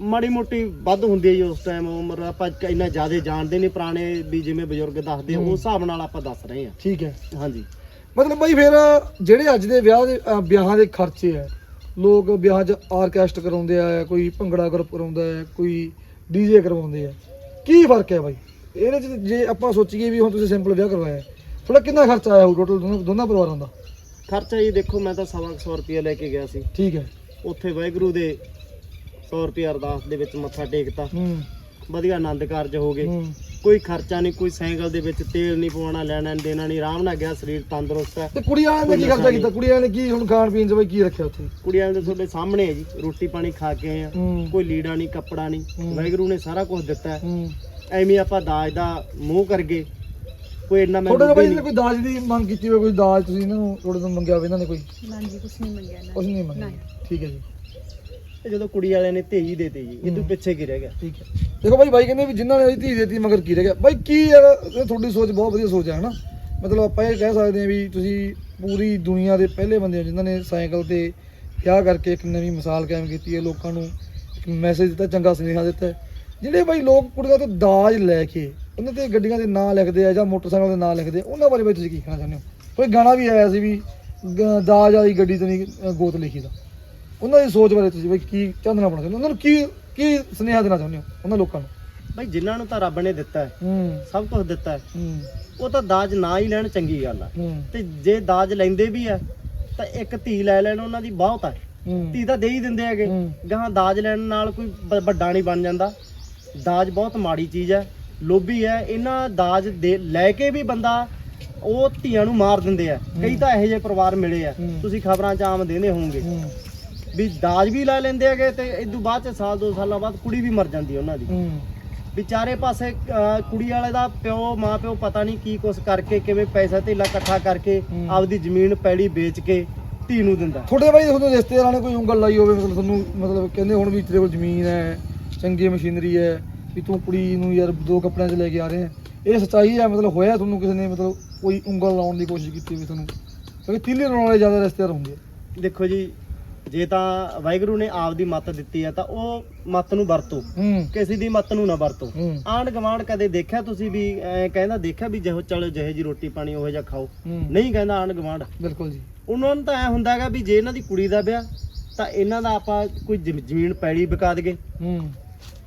ਮਾੜੀ ਮੋਟੀ ਵੱਧ ਹੁੰਦੀ ਹੈ ਜੀ ਉਸ ਟਾਈਮ ਉਮਰ ਆਪਾਂ ਇੰਨਾ ਜ਼ਿਆਦਾ ਜਾਣਦੇ ਨਹੀਂ ਪੁਰਾਣੇ ਵੀ ਜਿਵੇਂ ਬਜ਼ੁਰਗ ਦੱਸਦੇ ਆ, ਉਸ ਹਿਸਾਬ ਨਾਲ ਆਪਾਂ ਦੱਸ ਰਹੇ ਹਾਂ। ਠੀਕ ਹੈ। ਹਾਂਜੀ। ਮਤਲਬ ਭਾਈ ਫਿਰ ਜਿਹੜੇ ਅੱਜ ਦੇ ਵਿਆਹ ਦੇ ਵਿਆਹਾਂ ਦੇ ਖਰਚੇ ਆ ਲੋਕ ਵਿਆਹ 'ਚ ਆਰਕੈਸਟ ਕਰਾਉਂਦੇ ਆ ਕੋਈ ਭੰਗੜਾ ਗਰੁੱਪ ਕਰਾਉਂਦਾ ਹੈ ਕੋਈ ਡੀਜੇ ਕਰਵਾਉਂਦੇ ਆ ਕੀ ਫ਼ਰਕ ਹੈ ਭਾਈ ਇਹਦੇ 'ਚ ਜੇ ਆਪਾਂ ਸੋਚੀਏ ਵੀ ਹੁਣ ਤੁਸੀਂ ਸਿੰਪਲ ਵਿਆਹ ਕਰਵਾਇਆ ਥੋੜਾ ਕਿੰਨਾ ਖਰਚਾ ਆਇਆ ਹੋਊ ਟੋਟਲ ਦੋਨਾਂ ਦੋਨਾਂ ਪਰਿਵਾਰਾਂ ਦਾ? ਖਰਚਾ ਜੀ ਦੇਖੋ ਮੈਂ ਤਾਂ ਸਵਾ 100 ਰੁਪਏ ਲੈ ਕੇ ਗਿਆ ਸੀ। ਠੀਕ ਹੈ। ਉੱਥੇ ਵਾਹਿਗੁਰੂ ਦੇ 100 ਰੁਪਏ ਅਰਦਾਸ ਦੇ ਵਿੱਚ ਮੱਥਾ ਟੇਕਤਾ। ਹੂੰ। ਵਧੀਆ ਆਨੰਦ ਕਾਰਜ ਹੋ ਗਏ। ਹੂੰ। ਕੋਈ ਖਰਚਾ ਨਹੀਂ ਕੋਈ ਸਾਈਕਲ ਦੇ ਵਿੱਚ ਤੇਲ ਨਹੀਂ ਪਵਾਉਣਾ ਲੈਣਾ ਨੀ ਦੇਣਾ ਨਹੀਂ ਆਰਾਮ ਨਾਲ ਗਿਆ ਸਰੀਰ ਤੰਦਰੁਸਤ ਹੈ। ਤੇ ਕੁੜੀ ਵਾਲਿਆਂ ਨੇ ਕੀ ਖਰਚਾ ਕੀਤਾ ਕੁੜੀ ਵਾਲਿਆਂ ਨੇ ਕੀ ਹੁਣ ਖਾਣ ਪੀਣ 'ਚ ਭਾਈ ਕੀ ਰੱਖਿਆ ਉੱਥੇ? ਕੁੜੀਆਂ ਦੇ ਤੁਹਾਡੇ ਸਾਹਮਣੇ ਹੈ ਜੀ ਰੋਟੀ ਪਾਣੀ ਖਾ ਕੇ ਆਏ ਆ। ਹੂੰ। ਕੋਈ ਲੀੜਾ ਨਹੀਂ ਕੱਪੜਾ ਨਹੀਂ। ਹੂੰ। ਵਾਹਿਗੁਰੂ ਨੇ ਸਾਰਾ ਕੁਝ ਦਿੱਤਾ ਹੈ। ਹੂੰ। ਐਵੇਂ ਆਪਾਂ ਦਾਜ ਦਾ ਮੂੰਹ ਕਰ ਗਏ। ਕੋਈ ਇੰਨਾ ਮੈਂ ਤੁਹਾਡੇ ਤੋਂ ਡੁੱਬੇ ਭਾਈ ਨਹੀਂ। ਕੋਈ ਦਾਜ ਦੀ ਮੰਗ ਕੀਤੀ ਹੋਵੇ ਕੋਈ ਦਾਜ ਤੁਸੀਂ ਇਹਨਾਂ ਨੂੰ ਤੁਹਾਡੇ ਤੋਂ ਮੰਗਿਆ ਹੋਵੇ ਇਹਨਾਂ ਨੇ ਕੋਈ? ਨਾ ਜੀ ਕੁਛ ਨਹੀਂ ਮੰਗਿਆ ਨਾ। ਕੁਝ ਨਹੀਂ ਮੰਗਿਆ। ਨਹੀਂ। ਠੀਕ ਹੈ ਜੀ। ਤੇ ਜਦੋਂ ਕੁੜੀ ਵਾਲਿਆਂ ਨੇ ਧੇਜੀ ਦੇਤੀ ਜੀ ਇਹ ਤੋਂ। ਪਿੱਛੇ ਕੀ ਰਹਿ ਗਿਆ? ਠੀਕ ਹੈ। ਦੇਖੋ ਭਾਈ ਭਾਈ ਕਹਿੰਦੇ ਵੀ ਜਿਨ੍ਹਾਂ ਨੇ ਉਹਦੀ ਧੀ ਦੇਤੀ ਮਗਰ ਕੀ ਰਹਿ ਗਿਆ? ਭਾਈ ਕੀ ਯਾਰ ਇਹ ਤੁਹਾਡੀ ਸੋਚ ਬਹੁਤ ਵਧੀਆ ਸੋਚ ਹੈ ਹਨਾ? ਮਤਲਬ ਆਪਾਂ ਇਹ ਕਹਿ ਸਕਦੇ ਹਾਂ ਵੀ ਤੁਸੀਂ ਪੂਰੀ ਦੁਨੀਆ ਦੇ ਪਹਿਲੇ ਬੰਦੇ ਹੋ ਜਿਨ੍ਹਾਂ ਨੇ ਸਾਈਕਲ ਤੇ ਵਿਆਹ ਕਰਕੇ ਇੱਕ ਨਵੀਂ ਮਿਸਾਲ ਕਾਇਮ ਕੀਤੀ ਹੈ ਲੋਕਾਂ ਨੂੰ ਇੱਕ ਮੈਸੇਜ ਦਿੱਤਾ ਚੰਗਾ ਸੁਨੇਹਾ ਦਿੱਤਾ ਹੈ। ਜਿਹੜੇ ਭਾਈ ਲੋਕ ਕੁੜੀਆਂ ਤੋਂ ਦਾਜ ਲੈ ਕੇ ਉਹਨਾਂ ਤੇ ਗੱਡੀਆਂ ਦੇ ਨਾਂ ਲਿਖਦੇ ਆ ਜਾਂ ਮੋਟਰਸਾਈਕਲ ਦੇ ਨਾਂ ਲਿਖਦੇ ਆ, ਉਹਨਾਂ ਬਾਰੇ ਭਾਈ ਤੁਸੀਂ ਕੀ ਕਹਿਣਾ ਚਾਹੁੰਦੇ ਹੋ? ਕੋਈ ਗਾਣਾ ਵੀ ਆਇਆ ਸੀ ਵੀ ਗ- ਦਾਜ ਵਾਲੀ ਗੱਡੀ ਤੇ ਨਹੀਂ ਅ, ਗੋਤ ਲਿਖੀ ਦਾ? ਉਹਨਾਂ ਦੀ ਸੋਚ ਬਾਰੇ ਤੁਸੀਂ ਭਾਈ ਕੀ ਚਾਹਨਾ ਪਾਉਣਾ ਚਾਹੁੰਦੇ ਹੋ? ਉਹਨਾਂ ਨੂੰ ਕੀ ਕੀ ਸੁਨੇਹਾ ਦੇਣਾ ਚਾਹੁੰਦੇ ਹੋ ਉਹਨਾਂ ਲੋਕਾਂ ਨੂੰ? ਭਾਈ ਜਿਨ੍ਹਾਂ ਨੂੰ ਤਾਂ ਰੱਬ ਨੇ ਦਿੱਤਾ ਹੈ ਹੂੰ। ਸਭ ਕੁਝ ਦਿੱਤਾ ਹੈ ਹੂੰ। ਉਹ ਤਾਂ ਦਾਜ ਨਾ ਹੀ ਲੈਣ ਚੰਗੀ ਗੱਲ ਆ। ਹੂੰ। ਤੇ ਜੇ ਦਾਜ ਲੈਂਦੇ ਵੀ ਆ ਤਾਂ ਇੱਕ ਧੀ ਲੈ ਲੈਣ ਉਹਨਾਂ ਦੀ ਬਹੁਤ ਆ। ਹੂੰ। ਧੀ ਤਾਂ ਦੇ ਹੀ ਦਿੰਦੇ ਹੈਗੇ। ਹੂੰ। ਗਾਹਾਂ ਦਾਜ ਲੈਣ ਨਾਲ ਕੋਈ ਵੱਡਾ ਨਹੀਂ ਬਣ ਜਾਂਦਾ। ਦਾਜ ਬਹੁਤ ਮਾੜੀ ਚੀਜ਼ ਹੈ ਲੋਭੀ ਹੈ ਇਹਨਾਂ ਦਾਜ ਦੇ ਲੈ ਕੇ ਵੀ ਬੰਦਾ ਉਹ ਧੀਆਂ ਨੂੰ ਮਾਰ ਦਿੰਦੇ ਆ। ਕਈ ਤਾਂ ਇਹੋ ਜਿਹੇ ਪਰਿਵਾਰ ਮਿਲੇ ਆ। ਹੂੰ। ਤੁਸੀਂ ਖਬਰਾਂ 'ਚ ਆਮ ਦੇਂਦੇ ਹੋਵੋਗੇ। ਹੂੰ। ਵੀ ਦਾਜ ਵੀ ਲੈ ਲੈਂਦੇ ਹੈਗੇ ਤੇ ਇਦੋਂ ਬਾਅਦ ਚ ਸਾਲ ਦੋ ਸਾਲਾਂ ਬਾਅਦ ਕੁੜੀ ਵੀ ਮਰ ਜਾਂਦੀ ਹੈ ਉਹਨਾਂ ਦੀ। ਵਿਚਾਰੇ ਪਾਸੇ ਅਹ, ਕੁੜੀ ਵਾਲੇ ਦਾ ਪਿਓ ਮਾਂ ਪਿਓ ਪਤਾ ਨਹੀਂ ਕੀ ਕੁਛ ਕਰਕੇ ਕਿਵੇਂ ਪੈਸਾ ਧੇਲਾ ਇਕੱਠਾ ਕਰਕੇ ਹੂੰ। ਆਪਦੀ ਜ਼ਮੀਨ ਪੈੜੀ ਵੇਚ ਕੇ ਧੀ ਨੂੰ ਦਿੰਦਾ। ਤੁਹਾਡੇ ਭਾਈ ਤੁਹਾਨੂੰ ਰਿਸ਼ਤੇਦਾਰਾਂ ਨੇ ਕੋਈ ਉਂਗਲ ਲਾਈ ਹੋਵੇ ਮਤਲਬ ਤੁਹਾਨੂੰ ਮਤਲਬ ਕਹਿੰਦੇ ਹੁਣ ਵੀ ਤੇਰੇ ਕੋਲ ਜ਼ਮੀਨ ਹੈ ਚੰਗੀ ਮਸ਼ੀਨਰੀ ਹੈ ਵੀ ਤੂੰ ਕੁੜੀ ਨੂੰ ਯਾਰ ਦੋ ਕੱਪੜਿਆਂ 'ਚ ਲੈ ਕੇ ਆ ਰਹੇ ਹੈ। ਇਹ ਸੱਚਾਈ ਹੈ ਮਤਲਬ ਹੋਇਆ ਤੁਹਾਨੂੰ ਕਿਸੇ ਨੇ ਮਤਲਬ ਕੋਈ ਉਂਗਲ ਲਾਉਣ ਦੀ ਕੋਸ਼ਿਸ਼ ਕੀਤੀ ਹੋਵੇ ਤੁਹਾਨੂੰ? ਕਿਉਂਕਿ ਤੀਲੇ ਲਾਉਣ ਵਾਲੇ ਜ਼ਿਆਦਾ ਰਿਸ਼ਤੇਦਾਰ ਹੁੰਦੇ ਆ। ਦੇਖੋ ਜੀ ਜੇ ਤਾਂ ਵਾਹਿਗੁਰੂ ਨੇ ਆਪਦੀ ਮੱਤ ਦਿੱਤੀ ਆ ਤਾਂ ਉਹ ਮੱਤ ਨੂੰ ਵਰਤੋ। ਹੂੰ। ਕਿਸੇ ਦੀ ਮੱਤ ਨੂੰ ਨਾ ਵਰਤੋ। ਹੂੰ। ਆਂਢ ਗਵਾਂਢ ਕਦੇ ਦੇਖਿਆ ਤੁਸੀਂ ਵੀ ਐਂ ਕਹਿੰਦਾ ਦੇਖਿਆ ਵੀ ਜਿਹੋ ਚਲੋ ਜਿਹੇ ਜੀ ਰੋਟੀ ਪਾਣੀ ਉਹੋ ਜਿਹਾ ਖਾਓ? ਹੂੰ। ਨਹੀਂ ਕਹਿੰਦਾ ਆਂਢ ਗਵਾਂਢ ਬਿਲਕੁਲ ਜੀ। ਉਹਨਾਂ ਨੂੰ ਤਾਂ ਐ ਹੁੰਦਾ ਹੈਗਾ ਵੀ ਜੇ ਇਹਨਾਂ ਦੀ ਕੁੜੀ ਦਾ ਵਿਆਹ ਤਾਂ ਇਹਨਾਂ ਦਾ ਆਪਾਂ ਕੋਈ ਜ਼ਮ- ਜ਼ਮੀਨ ਪੈੜੀ ਵਿਕਾ ਹੂੰ।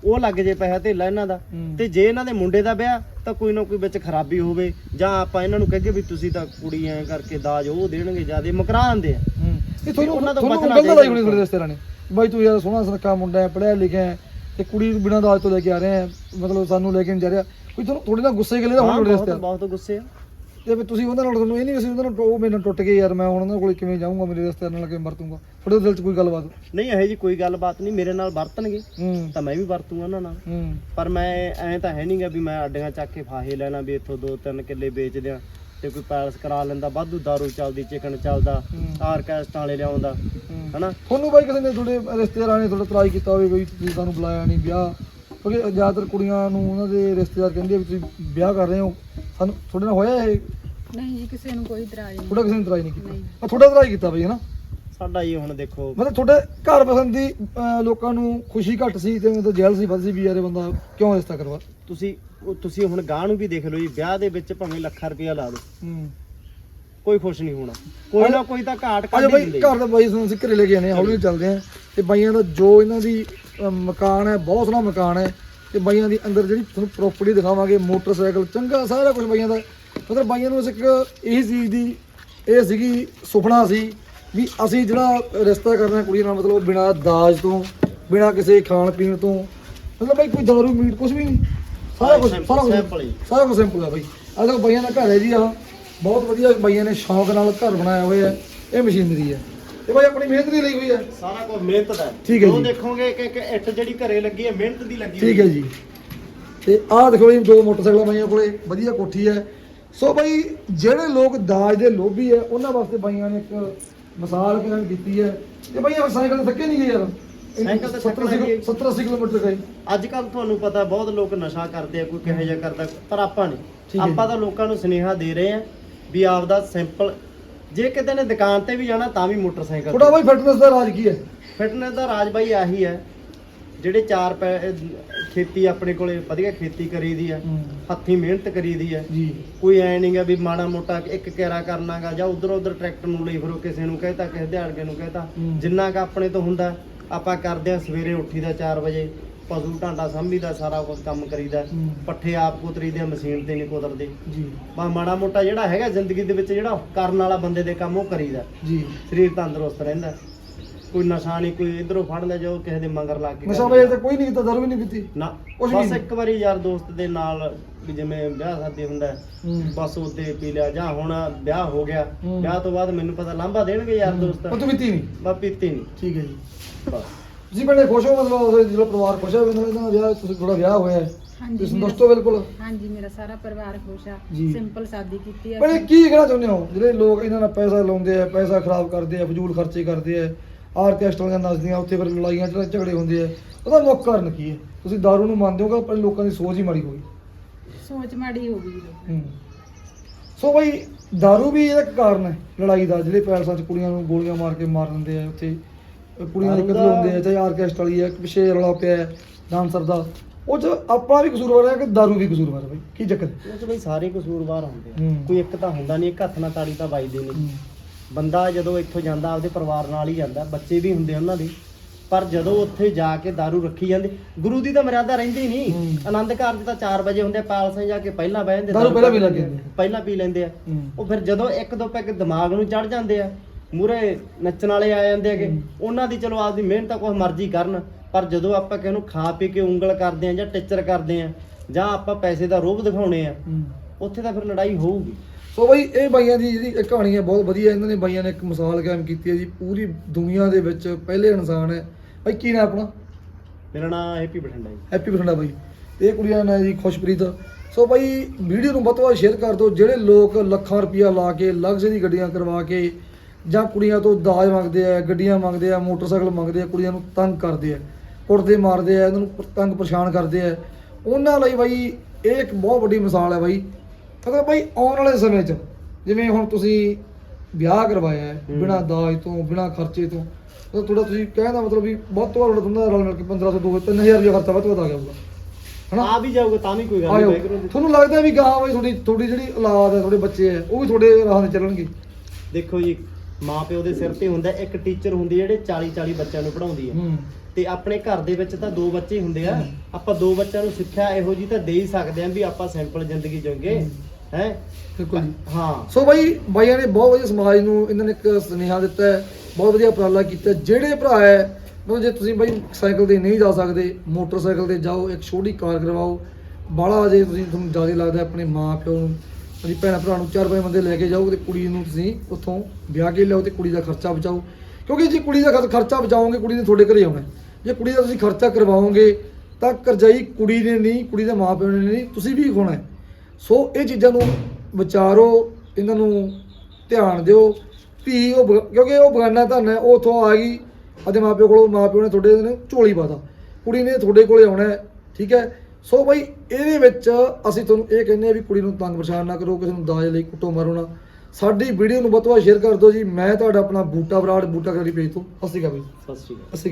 ਉਹ ਲੱਗ ਜੇ ਪੈਸਾ ਧੇਲਾ ਇਹਨਾਂ ਦਾ। ਹੂੰ। ਤੇ ਜੇ ਇਹਨਾਂ ਦੇ ਮੁੰਡੇ ਦਾ ਵਿਆਹ ਤਾਂ ਕੋਈ ਨਾ ਕੋਈ ਵਿੱਚ ਖਰਾਬੀ ਹੋਵੇ। ਜਾਂ ਆਪਾਂ ਇਹਨਾਂ ਨੂੰ ਕਹੀਏ ਵੀ ਤੁਸੀਂ ਤਾਂ ਕੁੜੀ ਐ ਕਰਕੇ ਦਾਜ ਉਹ ਦੇਣਗੇ ਜਿਆਦੇ ਮੁਕਰਾ ਦਿੰਦੇ ਆ। ਹੂੰ ਇਹ ਤੁਹਾਨੂੰ ਉਹਨਾਂ ਤੋਂ ਤੁਹਾਨੂੰ ਬਚਣਾ ਗਲਤ ਲਾਈ ਚਾਹੀਦਾ। ਹੋਣੀ ਤੁਹਾਡੇ ਰਿਸ਼ਤੇਦਾਰਾਂ ਨੇ। ਬਾਈ ਤੂੰ ਯਾਰ ਸੋਹਣਾ ਸੁਨੱਖਾ ਮੁੰਡਾ ਹੈ ਪੜਿਆ ਲਿਖਿਆ ਹੈ ਤੇ ਕੁੜੀ ਨੂੰ ਬਿਨਾਂ ਦਾਜ ਤੋਂ ਲੈ ਕੇ ਆ ਰਹੇ ਹੈ ਮਤਲਬ ਸਾਨੂੰ ਲੈ ਕੇ ਨਹੀਂ ਜਾ ਰਿਹਾ। ਕੋਈ ਤੁਹਾਨੂੰ ਥੋੜੇ ਨਾਲ ਗੁੱਸੇ ਗਲੇ ਦਾ ਹੋਣ ਤੁਹਾਡੇ ਰਿਸ਼ਤੇਦਾਰ। ਬਹੁਤ ਗੁੱਸੇ ਆ। ਤੇ ਵੀ ਤੁਸੀਂ ਉਹਨਾਂ ਨਾਲ ਤੁਹਾਨੂੰ ਇਹ ਨਹੀਂ ਅਸੀਂ ਉਹਨਾਂ ਨਾਲ ਉਹ ਮੇਰੇ ਨਾਲ ਟੁੱਟ ਗਏ ਯਾਰ ਮੈਂ ਹੁਣ ਉਹਨਾਂ ਕੋਲ ਕਿਵੇਂ ਜਾਊਂਗਾ ਮੇਰੇ ਰਿਸ਼ਤੇਦਾਰ ਨਾਲ ਕਿਵੇਂ ਵਰਤੂੰਗਾ। ਤੁਹਾਡੇ ਦਿਲ 'ਚ ਕੋਈ ਗੱਲਬਾਤ? ਨਹੀਂ ਇਹੋ ਜੀ ਕੋਈ ਗੱਲਬਾਤ ਨਹੀਂ ਮੇਰੇ ਨਾਲ ਵਰਤਣਗੇ। ਤਾਂ ਮੈਂ ਵੀ ਵਰਤੂੰਗਾ ਉਹਨਾਂ ਨਾਲ। ਪਰ ਮੈਂ ਐਂ ਤਾਂ ਹੈ ਨਹੀਂਗਾ ਵੀ ਮੈਂ ਅੱਡੀਆਂ ਚੱਕ ਕੇ ਫਾਹੇ ਲੈਣਾ ਵੀ ਇੱਥੋਂ ਦੋ ਤਿੰਨ ਕਿੱਲੇ ਵੇਚ ਦਿਆਂ ਤੇ ਕੋਈ ਪੈਲਸ ਕਰਾ ਲੈਂਦਾ ਵਾਧੂ ਦਾਰੂ ਚੱਲਦੀ ਚਿਕਨ ਚੱਲਦਾ। ਆਰਕੈਸਟਰਾ ਵਾਲੇ ਲਿਆਉਂਦਾ। ਹਨਾ? ਤੁਹਾਨੂੰ ਬਾਈ ਕਿਸੇ ਨੇ ਤੁਹਾਡੇ ਰਿਸ਼ਤੇਦਾਰਾਂ ਨੇ ਤੁਹਾਡਾ ਤਰਾਈ ਕੀਤਾ ਹੋਵੇ ਕੋਈ ਤੁਸੀਂ ਸਾਨੂੰ ਬੁਲਾਇਆ ਨਹੀਂ ਵਿਆਹ? ਕਿਉਂਕਿ ਜ਼ਿਆਦਾਤਰ ਕੁੜੀਆਂ ਨੂੰ ਉਹਨਾਂ ਦੇ ਰਿਸ਼ਤੇਦਾਰ ਕਹਿੰਦੇ ਆ ਵੀ ਤੁਸੀਂ ਵਿਆਹ ਕਰ ਰਹੇ ਹੋ। ਸਾਨੂੰ ਤੁਹਾਡੇ ਨਾਲ ਹੋਇਆ ਇਹ? ਨਹੀਂ ਜੀ ਕਿਸੇ ਨੂੰ ਕੋਈ ਇਤਰਾਜ਼ ਨਹੀਂ। ਤੁਹਾਡਾ ਕਿਸੇ ਨੇ ਤਰਾਈ ਨਹੀਂ ਕੀਤਾ। ਆ ਤੁਹਾਡਾ ਤਰਾਈ ਕੀਤਾ ਬਈ ਹਨਾ? ਸਾਡਾ ਇਹ ਹੁਣ ਦੇਖੋ। ਮਤਲਬ ਤੁਹਾਡੇ ਘਰ ਪਸੰਦ ਦੀ ਅਹ, ਲੋਕਾਂ ਨੂੰ ਖੁਸ਼ੀ ਘੱਟ ਸੀ ਤੇ ਮਤਲਬ ਜੈਲ ਸੀ ਵੱਧ ਸੀ ਵੀ ਯਾਰ ਬੰਦਾ ਕਿਉਂ ਰਿਸ਼ਤਾ ਕਰਵਾ ਤੁਸੀਂ ਉਹ ਤੁਸੀਂ ਹੁਣ ਗਾਂ ਨੂੰ ਵੀ ਦੇਖ ਲਓ ਜੀ ਵਿਆਹ ਦੇ ਵਿੱਚ ਭਾਵੇਂ ਲੱਖਾਂ ਰੁਪਇਆ ਲਾ ਦਿਓ। ਹੂੰ। ਕੋਈ ਖੁਸ਼ ਨਹੀਂ ਹੋਣਾ। ਕੋਈ ਨਾ ਕੋਈ ਤਾਂ ਘਾਟ ਕੱਢ ਹੀ ਬਾਈ ਦਿੰਦੇ ਘਰ ਦਾ ਬਾਈ ਸਾਨੂੰ ਅਸੀਂ ਘਰੇ ਲੈ ਕੇ ਆਨੇ ਹੌਲੀ ਹੌਲੀ ਚੱਲਦੇ ਆਂ ਤੇ ਬਾਈਆਂ ਦਾ ਜੋ ਇਹਨਾਂ ਦੀ ਮਕਾਨ ਹੈ ਬਹੁਤ ਸੋਹਣਾ ਮਕਾਨ ਹੈ। ਤੇ ਬਾਈਆਂ ਦੀ ਅੰਦਰ ਜਿਹੜੀ ਤੁਹਾਨੂੰ ਪ੍ਰਾਪਰਟੀ ਦਿਖਾਵਾਂਗੇ ਮੋਟਰਸਾਈਕਲ ਚੰਗਾ ਸਾਰਾ ਕੁਝ ਬਾਈਆਂ ਦਾ। ਮਤਲਬ ਬਾਈਆਂ ਨੂੰ ਇੱਕ ਇਹੀ ਚੀਜ਼ ਦੀ ਇਹ ਸੀਗੀ ਸੁਪਨਾ ਸੀ ਵੀ ਅਸੀਂ ਜਿਹੜਾ ਰਿਸ਼ਤਾ ਕਰਨਾ ਕੁੜੀ ਨਾਲ ਮਤਲਬ ਬਿਨਾਂ ਦਾਜ ਤੋਂ ਬਿਨਾਂ ਕਿਸੇ ਖਾਣ ਪੀਣ ਤੋਂ ਮਤਲਬ ਬਾਈ ਕੋਈ ਦਾਰੂ ਮੀਟ ਕੁਝ ਵੀ ਨਹੀਂ। ਸਾਰਾ ਕੁਝ ਸਾਰਾ ਕੁਝ ਹੀ। ਸਾਰਾ ਕੁਝ ਸਿੰਪਲ ਆ ਬਾਈ। ਆਹ ਦੇਖੋ ਬਾਈਆਂ ਦਾ ਘਰ ਹੈ ਜੀ ਆਹ। ਬਹੁਤ ਵਧੀਆ ਬਾਈਆਂ ਨੇ ਸ਼ੌਂਕ ਨਾਲ ਘਰ ਬਣਾਇਆ ਹੋਇਆ ਹੈ। ਇਹ ਮਸ਼ੀਨਰੀ ਹੈ। ਤੇ ਬਾਈ ਆਪਣੀ ਮਿਹਨਤ ਦੀ ਲਈ ਹੋਈ ਹੈ। ਸਾਰਾ ਕੁਝ ਮਿਹਨਤ ਦਾ ਹੈ। ਠੀਕ ਹੈ ਜੋ ਜੀ। ਦੇਖੋਗੇ ਕਿ ਇੱਕ ਇੱਟ ਜਿਹੜੀ ਘਰੇ ਲੱਗੀ ਹੈ ਮਿਹਨਤ ਦੀ ਲੱਗੀ ਠੀਕ ਹੈ ਜੀ। ਤੇ ਆਹ ਦੇਖੋ ਜੀ ਦੋ ਮੋਟਰਸਾਈਕਲਾਂ ਬਾਈਆਂ ਕੋਲੇ ਵਧੀਆ ਕੋਠੀ ਹੈ। ਸੋ ਬਾਈ ਜਿਹੜੇ ਲੋਕ ਦਾਜ ਦੇ ਲੋਭੀ ਹੈ ਉਹਨਾਂ ਵਾਸਤੇ ਬਾਈਆਂ ਨੇ ਇੱਕ ਮਿਸਾਲ ਕਾਇਮ ਕੀਤੀ ਹੈ? ਤੇ ਬਾਈ ਇਹ ਸਾਈਕਲ ਤੇ ਥੱਕੇ ਨਹੀਂ ਗਏ ਯਾਰ। ਸਾਈਕਲ ਤੇ ਥੱਕਣਾ 70 ਨਹੀਂ। 70 80 ਕਿਲੋਮੀਟਰ ਗਏ। ਅੱਜ ਕੱਲ ਤੁਹਾਨੂੰ ਪਤਾ ਬਹੁਤ ਲੋਕ ਨਸ਼ਾ ਕਰਦੇ ਆ ਕੋਈ ਕਿਹੋ ਜਿਹਾ ਕਰਦਾ ਪਰ ਆਪਾਂ ਨਹੀਂ। ਆਪਾਂ ਤਾਂ ਲੋਕਾਂ ਨੂੰ ਸੁਨੇਹਾ ਦੇ ਰਹੇ ਆ ਵੀ ਆਪਦਾ ਸਿੰਪਲ ਜੇ ਕਿਤੇ ਨੇ ਦੁਕਾਨ ਤੇ ਵੀ ਜਾਣਾ ਤਾਂ ਵੀ ਮੋਟਰਸਾਈਕਲ ਤੁਹਾਡਾ ਬਾਈ ਫਿਟਨੈਸ ਦਾ ਰਾਜ ਕੀ ਹੈ? ਫਿਟਨੈਸ ਦਾ ਰਾਜ ਬਾਈ ਆਹੀ ਹੈ ਜਿਹੜੇ ਚਾਰ ਪੈ ਖੇਤੀ ਆਪਣੇ ਕੋਲੇ ਵਧੀਆ ਖੇਤੀ ਕਰੀਦੀ ਆ ਹੱਥੀਂ ਮਿਹਨਤ ਕਰੀਦੀ ਆ। ਜੀ। ਕੋਈ ਐ ਨਹੀਂਗਾ ਵੀ ਮਾੜਾ ਮੋਟਾ ਇੱਕ ਕੇਰਾ ਕਰਨਾਗਾ ਜਾਂ ਉਧਰ ਉਧਰ ਟਰੈਕਟਰ ਨੂੰ ਲਈ ਫਿਰੋ ਕਿਸੇ ਨੂੰ ਕਹਿਤਾ ਕਿਸੇ ਦਿਹਾੜਗੇ ਨੂੰ ਕਹਿਤਾ। ਜਿੰਨਾ ਕ ਆਪਣੇ ਤੋਂ ਹੁੰਦਾ ਆਪਾਂ ਕਰਦੇ ਆ ਸਵੇਰੇ ਉੱਠੀਦਾ 4 ਵਜੇ ਪਸ਼ੂ ਢਾਂਡਾ ਸੰਭੀਦਾ ਸਾਰਾ ਕੁਝ ਕੰਮ ਕਰੀਦਾ। ਪੱਠੇ ਆਪ ਕੁਤਰੀਦੇ ਮਸ਼ੀਨ ਤੇ ਨਹੀਂ ਕੁਤਰਦੇ। ਜੀ। ਬਾ ਮਾੜਾ ਮੋਟਾ ਜਿਹੜਾ ਹੈਗਾ ਜ਼ਿੰਦਗੀ ਦੇ ਵਿੱਚ ਜਿਹੜਾ ਕਰਨ ਵਾਲਾ ਬੰਦੇ ਦੇ ਕੰਮ ਉਹ ਕਰੀਦਾ। ਜੀ। ਸਰੀਰ ਤੰਦਰੁਸਤ ਰਹਿੰਦਾ। ਕੋਈ ਨਸ਼ਾ ਨਹੀਂ ਕੋਈ ਇਧਰੋਂ ਫੜ ਲੈ ਜਾਓ ਕਿਸੇ ਦੇ ਮਗਰ ਲੱਗ ਕੇ ਨਸ਼ਾ ਲਿਆ। ਤਾਂ ਕੋਈ ਨਹੀਂ ਕੀਤਾ ਦਾਰੂ ਵੀ ਨਹੀਂ ਪੀਤੀ ਨਾ ਕੁਛ ਬਸ ਨਹੀਂ। ਇੱਕ ਵਾਰੀ ਯਾਰ ਦੋਸਤ ਦੇ ਨਾਲ ਵੀ ਜਿਵੇਂ ਵਿਆਹ ਸ਼ਾਦੀ ਹੁੰਦਾ ਹੈ, ਹੂੰ। ਬਸ ਉਹਦੇ ਪੀ ਲਿਆ ਜਾਂ ਹੁਣ ਵਿਆਹ ਹੋ ਗਿਆ ਹੂੰ। ਵਿਆਹ ਤੋਂ ਬਾਅਦ ਮੈਨੂੰ ਪਤਾ ਲਾਂਭਾ ਦੇਣਗੇ ਯਾਰ ਉਹ ਦੋਸਤ। ਤੂੰ ਪੀਤੀ ਨਹੀਂ? ਬਸ ਪੀਤੀ ਨਹੀਂ। ਠੀਕ ਹੈ ਜੀ। ਬਸ। ਤੁਸੀਂ ਬੜੇ ਖੁਸ਼ ਹੋ ਮਤਲਬ ਉਹਦੇ ਜਿਹੜਾ ਪਰਿਵਾਰ ਖੁਸ਼ ਹੈ ਇਹਨਾਂ ਦਾ ਵਿਆਹ ਤੁਸੀਂ ਥੋੜਾ ਵਿਆਹ ਹੋਇਆ ਹੈ। ਹਾਂਜੀ ਤੁਸੀਂ ਮੇਰਾ- ਦੋਸਤੋ ਬਿਲਕੁਲ। ਹਾਂਜੀ ਮੇਰਾ ਸਾਰਾ ਪਰਿਵਾਰ ਖੁਸ਼ ਆ। ਜੀ। ਸਿੰਪਲ ਸਾਦੀ ਕੀਤੀ ਆ ਬੜੇ ਕੀ ਕਹਿਣਾ ਚਾਹੁੰਦੇ ਹੋ? ਜਿਹੜੇ ਲੋਕ ਇਹਨਾਂ ਨਾਲ ਪੈਸਾ ਲਾਉਂਦੇ ਆ ਪੈਸਾ ਖਰਾਬ ਕਰਦੇ ਆ ਫਜ਼ੂਲ ਖਰਚੇ ਕਰਦੇ ਆ ਆਰਕੈਸਟਰਾਂ ਨੱਚਦੀਆਂ ਉੱਥੇ ਫਿਰ ਲੜਾਈਆਂ ਝੜ- ਝਗੜੇ ਹੁੰਦੇ ਆ ਉਹਦਾ ਮੁੱਖ ਕਾਰਨ ਕੀ ਹੈ? ਤੁਸੀਂ ਦਾਰੂ ਨੂੰ ਮੰਨਦੇ ਹੋ ਕਿ ਆਪਣੇ ਲੋਕਾਂ ਦੀ ਸੋਚ ਹੀ ਮਾੜੀ ਹੋ ਗਈ? ਸੋਚ ਮਾੜੀ ਹੋ ਗਈ। ਹੂੰ। ਸੋ ਬਈ ਦਾਰੂ ਵੀ ਇਹਦਾ ਇੱਕ ਕਾਰਨ ਹੈ ਲੜਾਈ ਦਾ ਜਿਹੜੇ ਪੈਲਸਾਂ 'ਚ ਕੁੜੀਆਂ ਨੂੰ ਗੋਲੀਆਂ ਮਾਰ ਕੇ ਮਾਰ ਦਿੰਦੇ ਆ ਉੱਥੇ ਕੁੜੀਆਂ ਦੇ ਕਤਲ ਦਾ- ਹੁੰਦੇ ਆ ਚਾਹੇ ਆਰਕੈਸਟ ਵਾਲੀ ਹੈ ਪਿੱਛੇ ਰੌਲਾ ਪਿਆ ਹੈ ਡਾਂਸਰ ਦਾ। ਉਹ 'ਚ ਆਪਾਂ ਵੀ ਕਸੂਰਵਾਰ ਹੈ ਕਿ ਦਾਰੂ ਵੀ ਕਸੂਰਵਾਰ ਹੈ ਬਈ? ਕੀ ਚੱਕਰ? ਉਹ ਚ ਬਈ ਸਾਰੇ ਕਸੂਰਵਾਰ ਹੁੰਦੇ ਆ। ਹੂੰ। ਕੋਈ ਇੱਕ ਤਾਂ ਹੁੰਦਾ ਨਹੀਂ ਇੱਕ ਹੱਥ ਨਾਲ ਤਾੜੀ ਤਾਂ ਵੱਜਦੀ ਨਹੀਂ ਹੂੰ। ਬੰਦਾ ਜਦੋਂ ਇੱਥੋਂ ਜਾਂਦਾ ਆਪਦੇ ਪਰਿਵਾਰ ਨਾਲ ਹੀ ਜਾਂਦਾ ਬੱਚੇ ਵੀ ਹੁੰਦੇ ਉਹਨਾਂ ਦੇ। ਪਰ ਜਦੋਂ ਉੱਥੇ ਜਾ ਕੇ दारू ਰੱਖੀ ਜਾਂਦੇ ਗੁਰੂ ਦੀ ਤਾਂ ਮਰਿਆਦਾ ਰਹਿੰਦੀ ਨਹੀਂ। ਆਨੰਦ ਕਾਰਜ ਤਾਂ 4 ਵਜੇ ਹੁੰਦੇ ਪਾਲਸਾਂ ਜਾ ਕੇ ਪਹਿਲਾਂ ਬਹਿ ਜਾਂਦੇ ਦਾਰੂ ਪਹਿਲਾਂ ਪੀ ਲੈਂਦੇ। ਪਹਿਲਾਂ ਪੀ ਲੈਂਦੇ ਆ। ਉਹ ਫਿਰ ਜਦੋਂ ਇੱਕ ਦੋ ਪੈਗ ਦਿਮਾਗ ਨੂੰ ਚੜ ਜਾਂਦੇ ਆ ਮੂਰੇ ਨੱਚਣ ਵਾਲੇ ਆ ਜਾਂਦੇ ਹੈਗੇ। ਉਹਨਾਂ ਦੀ ਚਲੋ ਆਪਦੀ ਮਿਹਨਤ ਕੁਛ ਮਰਜ਼ੀ ਕਰਨ ਪਰ ਜਦੋਂ ਆਪਾਂ ਕਿਸੇ ਨੂੰ ਖਾ ਪੀ ਕੇ ਉਂਗਲ ਕਰਦੇ ਆ ਜਾਂ ਟਿੱਚਰ ਕਰਦੇ ਆ ਜਾਂ ਆਪਾਂ ਪੈਸੇ ਦਾ ਰੋਬ ਦਿਖਾਉਣੇ ਆ ਉੱਥੇ ਤਾਂ ਫਿਰ ਲੜਾਈ ਹੋਊਗੀ। ਸੋ ਬਈ ਇਹ ਬਾਈਆਂ ਦੀ ਜਿਹੜੀ ਇਹ ਕਹਾਣੀ ਹੈ ਬਹੁਤ ਵਧੀਆ। ਇਹਨਾਂ ਨੇ ਬਾਈਆਂ ਨੇ ਇੱਕ ਮਿਸਾਲ ਕਾਇਮ ਕੀਤੀ ਹੈ ਜੀ। ਪੂਰੀ ਦੁਨੀਆ ਦੇ ਵਿੱਚ ਪਹਿਲੇ ਇਨਸਾਨ ਹੈ। ਬਾਈ ਕੀ ਨਾਮ ਆਪਣਾ? ਮੇਰਾ ਨਾਮ ਹੈਪੀ ਬਠਿੰਡਾ ਜੀ। ਹੈਪੀ ਬਠਿੰਡਾ ਬਾਈ। ਤੇ ਇਹ ਕੁੜੀਆਂ ਨੇ ਜੀ ਖੁਸ਼ਪ੍ਰੀਤ। ਸੋ ਬਾਈ ਵੀਡੀਓ ਨੂੰ ਵੱਧ ਤੋਂ ਵੱਧ ਸ਼ੇਅਰ ਕਰ ਦਿਓ। ਜਿਹੜੇ ਲੋਕ ਲੱਖਾਂ ਰੁਪਇਆ ਲਾ ਕੇ ਲਗਜ਼ਰੀ ਗੱਡੀਆਂ ਕਰਵਾ ਕੇ ਜਾਂ ਕੁੜੀਆਂ ਤੋਂ ਦਾਜ ਮੰਗਦੇ ਆ ਗੱਡੀਆਂ ਮੰਗਦੇ ਆ ਮੋਟਰਸਾਈਕਲ ਮੰਗਦੇ ਆ ਕੁੜੀਆਂ ਨੂੰ ਤੰਗ ਕਰਦੇ ਆ ਕੁੱਟਦੇ ਮਾਰਦੇ ਆ ਇਹਨਾਂ ਨੂੰ ਤੰਗ ਪਰੇਸ਼ਾਨ ਕਰਦੇ ਆ ਉਹਨਾਂ ਲਈ ਬਾਈ ਇਹ ਇੱਕ ਬਹੁਤ ਵੱਡੀ ਮਿਸਾਲ ਹੈ ਬਾਈ। ਮਤਲਬ ਬਾਈ ਆਉਣ ਵਾਲੇ ਸਮੇਂ 'ਚ ਜਿਵੇਂ ਹੁਣ ਤੁਸੀਂ ਵਿਆਹ ਕਰਵਾਇਆ ਹੈ। ਬਿਨਾਂ ਦਾਜ ਤੋਂ ਬਿਨਾਂ ਖਰਚੇ ਤੋਂ ਤਾਂ ਤੁਹਾਡਾ ਤੁਸੀਂ ਕਹਿਣ ਦਾ ਮਤਲਬ ਵੀ ਬਹੁਤ ਤੋਂ ਵੱਧ ਤੁਹਾਡਾ ਰਲ ਮਿਲ ਕੇ 1500 ਦੋ 3000 ਰੁਪਏ ਖਰਚਾ ਵੱਧ ਤੋਂ ਵੱਧ ਆ ਗਿਆ ਹੋਊਗਾ। ਹਨਾ? ਆ ਵੀ ਜਾਊਗਾ ਤਾਂ ਵੀ ਕੋਈ ਗੱਲ ਨਹੀਂ ਤੁਹਾਨੂੰ ਲੱਗਦਾ ਵੀ ਗਾਂ ਬਈ ਤੁਹਾਡੀ ਤੁਹਾਡੀ ਜਿਹੜੀ ਔਲਾਦ ਹੈ ਤੁਹਾਡੇ ਬੱਚੇ ਹੈ ਉਹ ਵੀ ਤੁਹਾਡੇ ਰਾਹਾਂ ਤੇ ਚੱਲਣਗੇ? ਦੇਖੋ ਜੀ ਮਾਂ ਪਿਓ ਦੇ ਸਿਰ ਤੇ ਹੁੰਦਾ ਇੱਕ ਟੀਚਰ ਹੁੰਦੀ ਜਿਹੜੇ 40 40 ਬੱਚਿਆਂ ਨੂੰ ਪੜਾਉਂਦੀ ਹੈ। ਤੇ ਆਪਣੇ ਘਰ ਦੇ ਵਿੱਚ ਤਾਂ ਦੋ ਬੱਚੇ ਹੁੰਦੇ ਆ ਆਪਾਂ ਦੋ ਬੱਚਿਆਂ ਨੂੰ ਸਿੱਖਿਆ ਇਹੋ ਜੀ ਤਾਂ ਦੇ ਹੀ ਸਕਦੇ ਆਂ ਵੀ ਆਪਾਂ ਸਿੰਪਲ ਜ਼ਿੰਦਗੀ ਜਿਉਂਗੇ। ਹੈ? ਬਿਲਕੁਲ ਜੀ। ਹਾਂ। ਸੋ ਬਾਈ ਬਾਈਆਂ ਨੇ ਬਹੁਤ ਵਧੀਆ ਸਮਾਜ ਨੂੰ ਇਹਨਾਂ ਨੇ ਇੱਕ ਸੁਨੇਹਾ ਦਿੱਤਾ ਹੈ ਬਹੁਤ ਵਧੀਆ ਉਪਰਾਲਾ ਕੀਤਾ। ਜਿਹੜੇ ਭਰਾ ਹੈ ਮਤਲਬ ਜੇ ਤੁਸੀਂ ਬਾਈ ਸਾਈਕਲ ਤੇ ਨਹੀਂ ਜਾ ਸਕਦੇ ਮੋਟਰਸਾਈਕਲ ਤੇ ਜਾਓ ਇੱਕ ਛੋਟੀ ਕਾਰ ਕਰਵਾਓ ਬਾਹਲਾ ਜੇ ਤੁਸੀਂ ਤੁਹਾਨੂੰ ਜ਼ਿਆਦਾ ਲੱਗਦਾ ਆਪਣੇ ਮਾਂ ਪਿਓ ਨੂੰ ਆਪਣੀ ਭੈਣ ਭਰਾ ਨੂੰ ਚਾਰ ਪੰਜ ਬੰਦੇ ਲੈ ਕੇ ਜਾਓ ਤੇ ਕੁੜੀ ਨੂੰ ਤੁਸੀਂ ਉੱਥੋਂ ਵਿਆਹ ਕੇ ਲਿਆਓ ਤੇ ਕੁੜੀ ਦਾ ਖਰਚਾ ਬਚਾਓ। ਕਿਉਂਕਿ ਜੇ ਕੁੜੀ ਦਾ ਖਰ- ਖਰਚਾ ਬਚਾਓਗੇ ਕੁੜੀ ਨੇ ਤੁਹਾਡੇ ਘਰੇ ਆਉਣਾ। ਜੇ ਕੁੜੀ ਦਾ ਤੁਸੀਂ ਖਰਚਾ ਕਰਵਾਓਗੇ ਤਾਂ ਕਰਜ਼ਾਈ ਕੁੜੀ ਨੇ ਨਹੀਂ ਕੁੜੀ ਦੇ ਮਾਂ ਪਿਓ ਨੇ ਨਹੀਂ ਤੁਸੀਂ ਵੀ ਹੋਣਾ ਹੈ। ਸੋ ਇਹ ਚੀਜ਼ਾਂ ਨੂੰ ਵਿਚਾਰੋ ਇਹਨਾਂ ਨੂੰ ਧਿਆਨ ਦਿਓ। ਵੀ ਉਹ ਕਿਉਂਕਿ ਉਹ ਬਗਾਨਾ ਧਨ ਹੈ ਉਹ ਉੱਥੋਂ ਆ ਗਈ। ਅਤੇ ਮਾਪਿਓ ਕੋਲੋਂ ਮਾਪਿਓ ਨੇ ਤੁਹਾਡੇ ਨੂੰ ਝੋਲੀ ਪਾਤਾ। ਕੁੜੀ ਨੇ ਤੁਹਾਡੇ ਕੋਲੇ ਆਉਣਾ ਹੈ ਠੀਕ ਹੈ? ਸੋ ਬਈ ਇਹਦੇ ਵਿੱਚ ਅਸੀਂ ਤੁਹਾਨੂੰ ਇਹ ਕਹਿੰਦੇ ਆ ਵੀ ਕੁੜੀ ਨੂੰ ਤੰਗ ਪਰੇਸ਼ਾਨ ਨਾ ਕਰੋ ਕਿਸੇ ਨੂੰ ਦਾਜ ਲਈ ਕੁੱਟੋ ਮਾਰੋ ਨਾ। ਸਾਡੀ ਵੀਡੀਓ ਨੂੰ ਵੱਧ ਤੋਂ ਵੱਧ ਸ਼ੇਅਰ ਕਰ ਦਿਓ ਜੀ। ਮੈਂ ਤੁਹਾਡਾ ਆਪਣਾ ਬੂਟਾ ਬਰਾੜ ਬੂਟਾ ਕਰੀ ਪੇਜ ਤੋਂ। ਸਤਿ ਸ਼੍ਰੀ ਅਕਾਲ ਬਈ। ਸਤਿ ਸ਼੍ਰੀ ਅਕਾਲ। ਸਤਿ ਸ਼੍ਰੀ ਅਕਾਲ